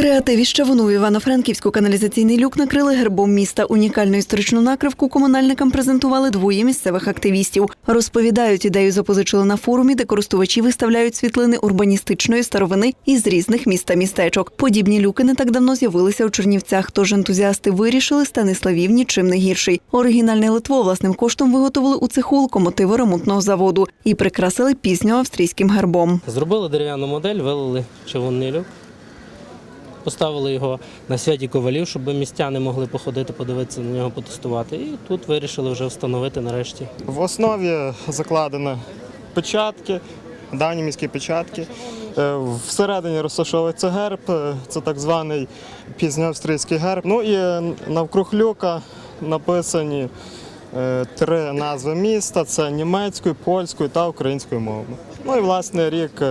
Креативі Щавуну в Івано-Франківську каналізаційний люк накрили гербом міста. Унікальну історичну накривку комунальникам презентували двоє місцевих активістів. Розповідають, ідею запозичили на форумі, де користувачі виставляють світлини урбаністичної старовини із різних міст та містечок. Подібні люки не так давно з'явилися у Чернівцях, тож ентузіасти вирішили Станиславівні чим не гірший. Оригінальний Литво власним коштом виготовили у цеху локомотиви ремонтного заводу і прикрасили пісню австрійським гербом. Зробили дерев'яну модель, вилили чавунний люк, поставили його на святі ковалів, щоб містяни могли походити, подивитися на нього, потестувати. І тут вирішили вже встановити нарешті. В основі закладено печатки, давні міські печатки. Е, Всередині розташовується герб, е, це так званий пізньоавстрійський герб. Ну і навкруг люка написані е, три назви міста: це німецькою, польською та українською мовами. Ну і власне рік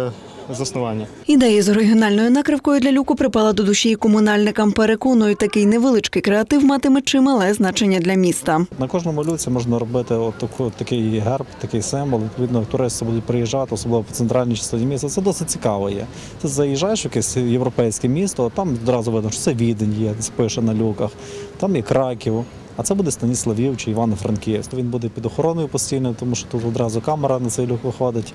заснування. Ідея з оригінальною накривкою для люку припала до душі і комунальникам. Переконують, такий невеличкий креатив матиме чимале значення для міста. На кожному люці можна робити от таку, такий герб, такий символ. Відповідно, туристи будуть приїжджати, особливо по центральній частині міста. Це досить цікаво є. Ти заїжджаєш в якесь європейське місто, там одразу видно, що це Відень є, десь пише на люках, там є Краків. А це буде Станіславів чи Івано-Франківськ. Він буде під охороною постійно, тому що тут одразу камера на цей люк виходить.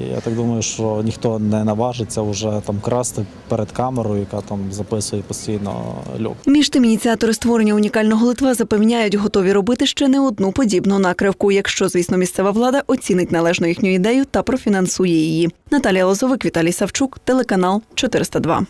І я так думаю, що ніхто не наважиться вже там красти перед камерою, яка там записує постійно люк. Між тим, ініціатори створення унікального Литва запевняють, готові робити ще не одну подібну накривку, якщо, звісно, місцева влада оцінить належно їхню ідею та профінансує її. Наталія Лозовик, Віталій Савчук, телеканал 402.